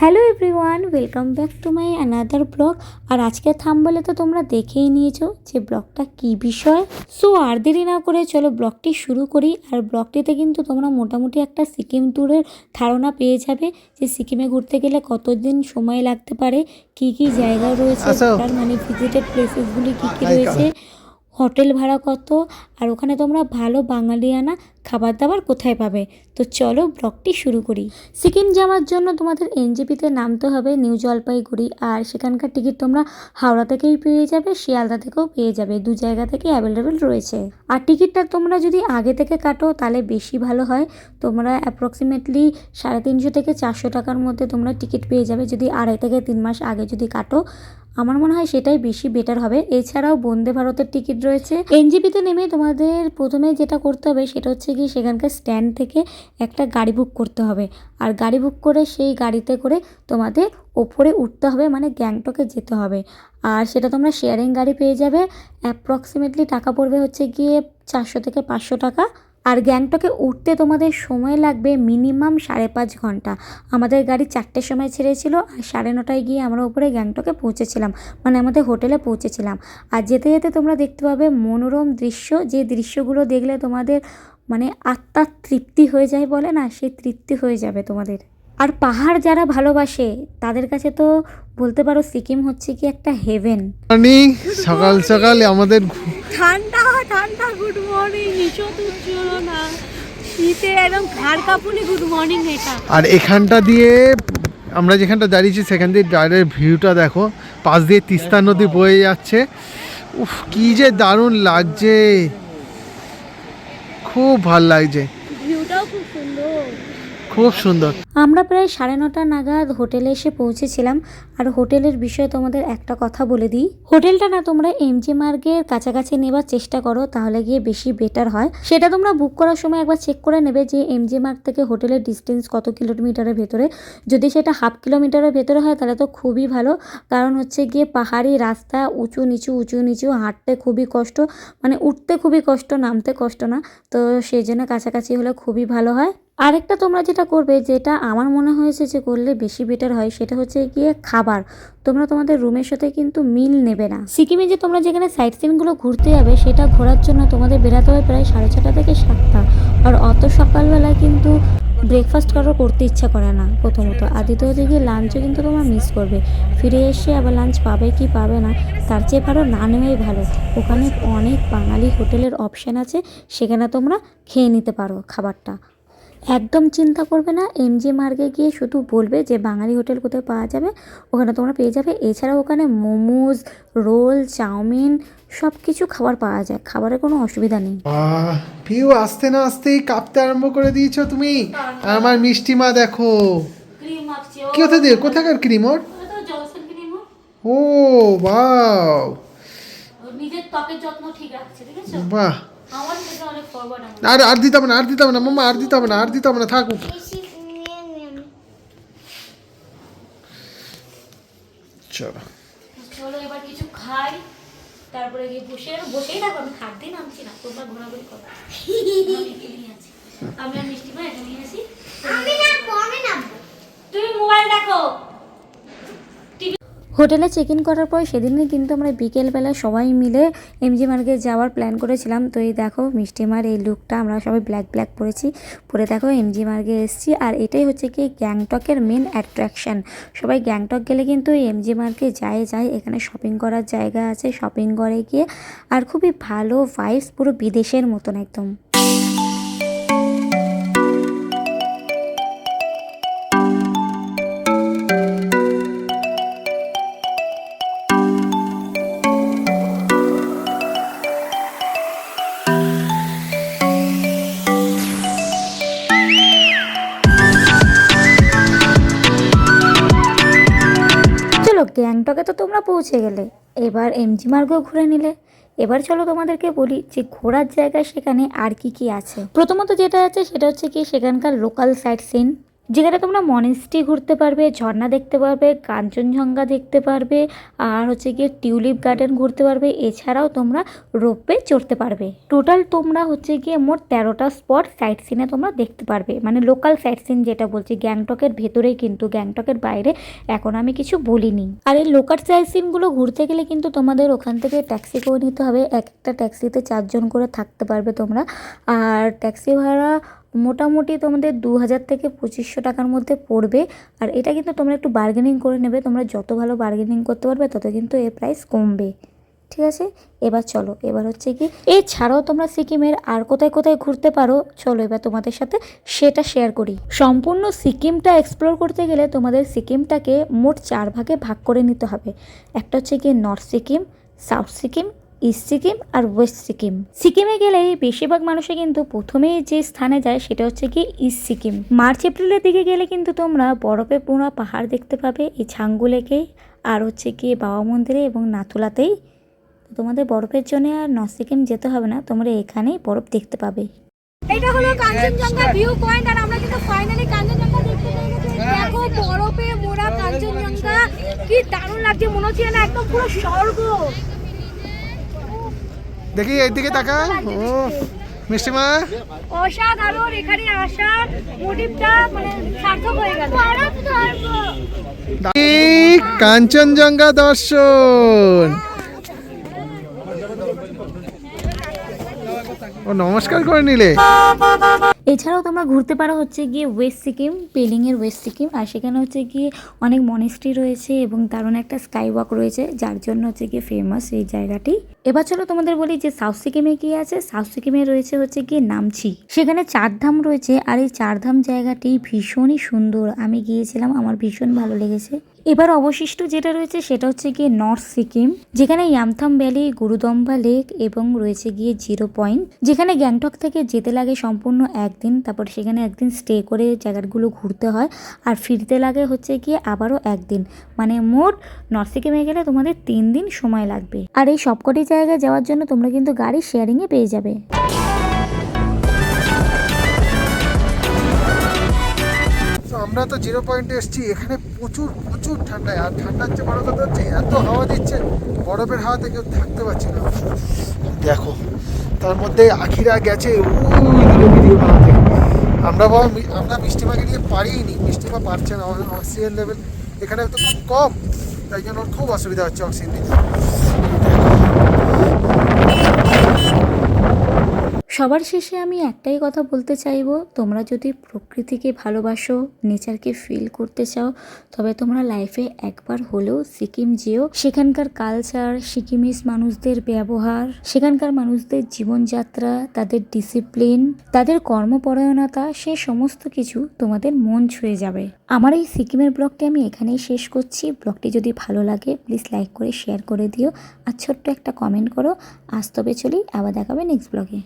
Hello everyone welcome back to my another blog আর আজকে থাম বলে তো তোমরা দেখেই নিয়েছো যে ব্লগটা কি বিষয়। সো আর দেরি না করে চলো ব্লগটি শুরু করি। আর ব্লগটিতে কিন্তু তোমরা মোটামুটি একটা সিকিম ট্যুরের ধারণা পেয়ে যাবে যে সিকিমে ঘুরতে গেলে কতদিন সময় লাগতে পারে কী কী জায়গা রয়েছে আসো। মানে ভিজিটেড প্লেসেসগুলি কী কী রয়েছে। হোটেল ভাড়া কত? আর ওখানে তোমরা ভালো বাঙালিয়ানা খাবার দাবার কোথায় পাবে? তো চলো ব্লগটি শুরু করি। সিকিম যাওয়ার জন্য তোমাদের এনজিপিতে নামতে হবে নিউ জলপাইগুড়ি, আর সেখানকার টিকিট তোমরা হাওড়া থেকেই পেয়ে যাবে, শিয়ালদা থেকেও পেয়ে যাবে। দু জায়গা থেকে অ্যাভেলেবেল রয়েছে। আর টিকিটটা তোমরা যদি আগে থেকে কাটো, তাহলে বেশি ভালো হয়। তোমরা অ্যাপ্রক্সিমেটলি সাড়ে তিনশো থেকে চারশো টাকার মধ্যে তোমরা টিকিট পেয়ে যাবে যদি আড়াই থেকে তিন মাস আগে যদি কাটো। আমার মনে হয় সেটাই বেশি বেটার হবে। এছাড়াও বন্দে ভারতের টিকিট রয়েছে। এনজিপিতে নেমে তোমাদের প্রথমে যেটা করতে হবে সেটা হচ্ছে কি সেখানকার স্ট্যান্ড থেকে একটা গাড়ি বুক করতে হবে। আর গাড়ি বুক করে সেই গাড়িতে করে তোমাদের ওপরে উঠতে হবে মানে গ্যাংটকে যেতে হবে। আর সেটা তোমরা শেয়ারিং গাড়ি পেয়ে যাবে। অ্যাপ্রক্সিমেটলি টাকা পড়বে হচ্ছে গিয়ে চারশো থেকে পাঁচশো টাকা। আর গ্যাংটকে উঠতে তোমাদের সময় লাগবে মিনিমাম সাড়ে পাঁচ ঘণ্টা। আমাদের গাড়ি চারটের সময় ছেড়েছিল আর সাড়ে নটায় গিয়ে আমরা উপরে গ্যাংটকে পৌঁছেছিলাম মানে আমাদের হোটেলে পৌঁছেছিলাম। আর যেতে যেতে তোমরা দেখতে পাবে মনোরম দৃশ্য, যে দৃশ্যগুলো দেখলে তোমাদের মানে আত্মার তৃপ্তি হয়ে যায় বলে না, সেই তৃপ্তি হয়ে যাবে তোমাদের। আর পাহাড় যারা ভালোবাসে তাদের কাছে তো বলতে পারো সিকিম হচ্ছে কি একটা হেভেন মর্নিং সকাল সকাল আমাদের ঠান্ডা ঠান্ডা গুড মর্নিং না শীতে একদম ঘাড় কাঁপুনি গুড মর্নিং এটা। আর এখানটা দিয়ে আমরা যেখানটা দাঁড়িয়েছি সেখান দিয়ে ডাইরেক্ট ভিউটা দেখো। পাশ দিয়ে তিস্তা নদী বয়ে যাচ্ছে। উফ কি যে দারুণ লাগছে। খুব ভালো লাগছে। ভিউটাও খুব সুন্দর। খুব সুন্দর। আমরা প্রায় সাড়ে নটা নাগাদ হোটেলে এসে পৌঁছেছিলাম। আর হোটেলের বিষয়ে তোমাদের একটা কথা বলে দিই। হোটেলটা না তোমরা এমজি মার্গের কাছাকাছি নেবার চেষ্টা করো, তাহলে গিয়ে বেশি বেটার হয়। সেটা তোমরা বুক করার সময় একবার চেক করে নেবে যে এমজি মার্গ থেকে হোটেলের ডিস্টেন্স কত কিলোমিটারের ভেতরে। যদি সেটা হাফ কিলোমিটারের ভেতরে হয়, তাহলে তো খুবই ভালো। কারণ হচ্ছে গিয়ে পাহাড়ি রাস্তা উঁচু নিচু উঁচু নিচু, হাঁটতে খুবই কষ্ট। মানে উঠতে খুবই কষ্ট, নামতে কষ্ট না। তো সেই জন্য কাছাকাছি হলে খুবই ভালো হয়। আরেকটা তোমরা যেটা করবে, যেটা আমার মনে হয়েছে যে করলে বেশি বেটার হয়, সেটা হচ্ছে গিয়ে খাবার। তোমরা তোমাদের রুমের সাথে কিন্তু মিল নেবে না। সিকিমে যে তোমরা যেখানে সাইট সিনগুলো ঘুরতে যাবে, সেটা ঘোরার জন্য তোমাদের বেরাতে হবে প্রায় সাড়ে ছটা থেকে সাতটা। আর অত সকালবেলায় কিন্তু ব্রেকফাস্ট কারও করতে ইচ্ছা করে না, প্রথমত। আর দ্বিতীয় হচ্ছে গিয়ে লাঞ্চও কিন্তু তোমরা মিস করবে। ফিরে এসে আবার লাঞ্চ পাবে কি পাবে না, তার চেয়ে ভালো না নেওয়াই ভালো। ওখানে অনেক বাঙালি হোটেলের অপশান আছে, সেখানে তোমরা খেয়ে নিতে পারো খাবারটা। একদম চিন্তা করবে না। এমজি মার্গে গিয়ে শুধু বলবে যে বাঙালি হোটেল কোথায় পাওয়া যাবে? ওখানে তোমরা পেয়ে যাবে। এছাড়াও ওখানে মোমোজ রোল চাউমিন সব কিছু খাবার পাওয়া যায়। খাবারের কোনো অসুবিধা নেই। বাহ ভিউ আসতে না আসতেই কাঁপতে আরম্ভ করে দিয়েছ তুমি। আমার মিষ্টি মা দেখো। কি কোথায় দিয়ে? কোথাকার ক্রিম ওর? ও বাও নিজের ত্বকের যত্ন ঠিক রাখছে ঠিক আছে? বাহ আমার থেকে অনেক ফরওয়ার্ড আর আর দিতে হবে না আর দিতে হবে না মামা আর দিতে হবে না আর দিতে হবে না থাকুক চলো। চলো এবার কিছু খাই তারপরে গিয়ে বসে বসেই থাকো আমি খাদ্যে নামছি না তোমরা ঘোরাঘুরি করো। আমি আর মিষ্টি মা এখানেই আছি। আমি না পরে না তুমি মোবাইল দেখো। হোটেলে চেক ইন করার পর সেদিনই কিন্তু আমরা বিকেলবেলা সবাই মিলে এমজি মার্গে যাওয়ার প্ল্যান করেছিলাম। তো এই দেখো মিষ্টিমার এই লুকটা আমরা সবাই ব্ল্যাক ব্ল্যাক পরেছি। পরে দেখো এমজি মার্গে এসেছি আর এটাই হচ্ছে কি গ্যাংটকের মেন অ্যাট্রাকশন সবাই গ্যাংটক গেলে কিন্তু এমজি মার্গে যায় যায়, এখানে শপিং করার জায়গা আছে শপিং করে গিয়ে আর খুবই ভালো ভাইবস পুরো বিদেশের মতন একদম। গ্যাংটকে তো তোমরা পৌঁছে গেলে। এবার এমজি মার্গও ঘুরে নিলে। এবার চলো তোমাদেরকে বলি যে ঘোরার জায়গায় সেখানে আর কি কি আছে। প্রথমত যেটা আছে সেটা হচ্ছে কি সেখানকার লোকাল সাইট সিন যেখানে তোমরা মনেস্ট্রি ঘুরতে পারবে, ঝর্ণা দেখতে পারবে, কাঞ্চনজঙ্ঘা দেখতে পারবে, আর হচ্ছে গিয়ে টিউলিপ গার্ডেন ঘুরতে পারবে। এছাড়াও তোমরা রোপওয়ে চড়তে পারবে। টোটাল তোমরা হচ্ছে গিয়ে মোট তেরোটা স্পট সাইট সিনে তোমরা দেখতে পারবে। মানে লোকাল সাইট সিন যেটা বলছি, গ্যাংটকের ভেতরেই কিন্তু, গ্যাংটকের বাইরে। এখন আমি কিছু বলিনি। আর এই লোকাল সাইট সিনগুলো ঘুরতে গেলে কিন্তু তোমাদের ওখান থেকে ট্যাক্সি করে নিতে হবে। এক একটা ট্যাক্সিতে চারজন করে থাকতে পারবে তোমরা। আর ট্যাক্সি ভাড়া মোটামুটি তোমাদের দু হাজার থেকে পঁচিশশো টাকার মধ্যে পড়বে। আর এটা কিন্তু তোমরা একটু বার্গেনিং করে নেবে। তোমরা যত ভালো বার্গেনিং করতে পারবে, তত কিন্তু এর প্রাইস কমবে। ঠিক আছে? এবার চলো, এবার হচ্ছে কি, এছাড়াও তোমরা সিকিমের আর কোথায় কোথায় ঘুরতে পারো, চলো এবার তোমাদের সাথে সেটা শেয়ার করি। সম্পূর্ণ সিকিমটা এক্সপ্লোর করতে গেলে তোমাদের সিকিমটাকে মোট চার ভাগে ভাগ করে নিতে হবে। একটা হচ্ছে কি north Sikkim south Sikkim east Sikkim আর ওয়েস্ট সিকিম সিকিমে গেলে বেশিরভাগ মানুষে কিন্তু প্রথমেই যে স্থানে যায় সেটা হচ্ছে কি ইস্ট সিকিম মার্চ, এপ্রিলের দিকে গেলে কিন্তু তোমরা বরফে পুরা পাহাড় দেখতে পাবে, এই ছাঙ্গু লেকে, আর হচ্ছে কি বাবা মন্দিরে এবং নাথুলাতেই। তোমাদের বরফের জন্য আর নর্থ সিকিম যেতে হবে না, তোমরা এখানেই বরফ দেখতে পাবে। এটা হলো কাঞ্চনজঙ্ঘা ভিউ পয়েন্ট আর আমরা কিন্তু ফাইনালি কাঞ্চনজঙ্ঘা দেখতে পেয়ে গেছি। দেখো বরফে মোড়া কাঞ্চনজঙ্ঘা, কি দারুণ লাগছে, মনে হচ্ছে না একদম পুরো স্বর্গ। দেখি এইদিকে তাকা ও মিষ্টিমা? অসাধারণ এখানে আসার মোটিভটা মানে সার্থক হয়ে গেল। কাঞ্চনজঙ্ঘা দর্শন। ও, নমস্কার করে নিলে। এছাড়াও তোমরা ঘুরতে পারো হচ্ছে গিয়ে ওয়েস্ট সিকিম, পেলিংয়ের ওয়েস্ট সিকিম, আর সেখানে হচ্ছে গিয়ে অনেক মনেস্ট্রি রয়েছে এবং দারুণ একটা স্কাই ওয়াক রয়েছে, যার জন্য হচ্ছে গিয়ে ফেমাস এই জায়গাটি। এবার চলো তোমাদের বলি যে সাউথ সিকিমে কি আছে? সাউথ সিকিমে রয়েছে হচ্ছে গিয়ে নামছি। সেখানে চারধাম রয়েছে, আর এই চারধাম জায়গাটি ভীষণই সুন্দর। আমি গিয়েছিলাম, আমার ভীষণ ভালো লেগেছে। এবার অবশিষ্ট যেটা রয়েছে সেটা হচ্ছে গিয়ে নর্থ সিকিম, যেখানে ইয়ামথাম ভ্যালি, গুরুদম্বা লেক এবং রয়েছে গিয়ে জিরো পয়েন্ট, যেখানে গ্যাংটক থেকে যেতে লাগে সম্পূর্ণ একদিন, তারপর সেখানে একদিন স্টে করে জায়গাগুলো ঘুরতে হয়, আর ফিরতে লাগে হচ্ছে গিয়ে আবারও একদিন। মানে মোট নর্থ সিকিমে গেলে তোমাদের তিন দিন সময় লাগবে। আর এই সবকটি জায়গায় যাওয়ার জন্য তোমরা কিন্তু গাড়ি শেয়ারিংয়ে পেয়ে যাবে। আমরা তো জিরো পয়েন্টে এসেছি, এখানে প্রচুর প্রচুর ঠান্ডায়, আর ঠান্ডার চেয়ে বড় কথা হচ্ছে এত হাওয়া দিচ্ছে, বরফের হাওয়াতে কেউ থাকতে পারছে না। দেখো, তার মধ্যে আখিরা গেছে আমরা বাবা আমরা মিষ্টিমাকে নিয়ে পারিনি, মিষ্টিমা পারছে না অক্সিজেন লেভেল এখানে তো খুব কম, তাই জন্য খুব অসুবিধা হচ্ছে অক্সিজেন নিতে। সবার শেষে আমি একটাই কথা বলতে চাইব, তোমরা যদি প্রকৃতিকে ভালোবাসো, নেচারকে ফিল করতে চাও, তবে তোমরা লাইফে একবার হলেও সিকিম যেও। সেখানকার কালচার সিকিমিস মানুষদের ব্যবহার, সেখানকার মানুষদের জীবনযাত্রা, তাদের ডিসিপ্লিন তাদের কর্মপরায়ণতা, সে সমস্ত কিছু তোমাদের মন ছুঁয়ে যাবে। আমার এই সিকিমের ব্লগটি আমি এখানেই শেষ করছি। ব্লগটি যদি ভালো লাগে প্লিজ লাইক করে শেয়ার করে দিও। আর ছোট্ট একটা কমেন্ট করো। আজ তবে চলি, আবার দেখাবে নেক্সট ব্লগে